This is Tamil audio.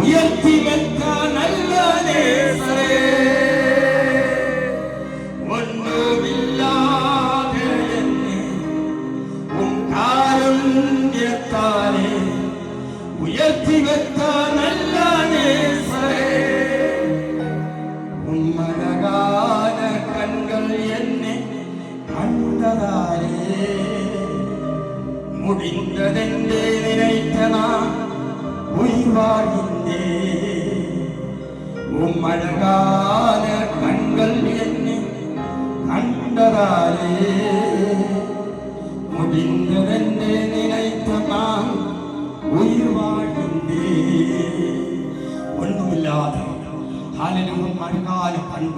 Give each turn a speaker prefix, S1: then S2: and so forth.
S1: உயர்த்தி வைத்த நல்ல நேசரே. ஒன்றுமில்லாத என்னை காருண்யத்தாலே உயர்த்தி வைத்த நல்ல நேசரே. உம்மழகான கண்கள் என்னை கண்டதாலே முடிந்ததென்றே நினைத்த நான் உயிர் வாழ்கின்றேன் உம்மழகான கண்கள் என்னை கண்டதாலே முடிந்ததென்றே நினைத்த நான் உயிர் வாழ்கின்றேன் ஒன்றுமில்லாத காலிலும் அழகான கண்கள்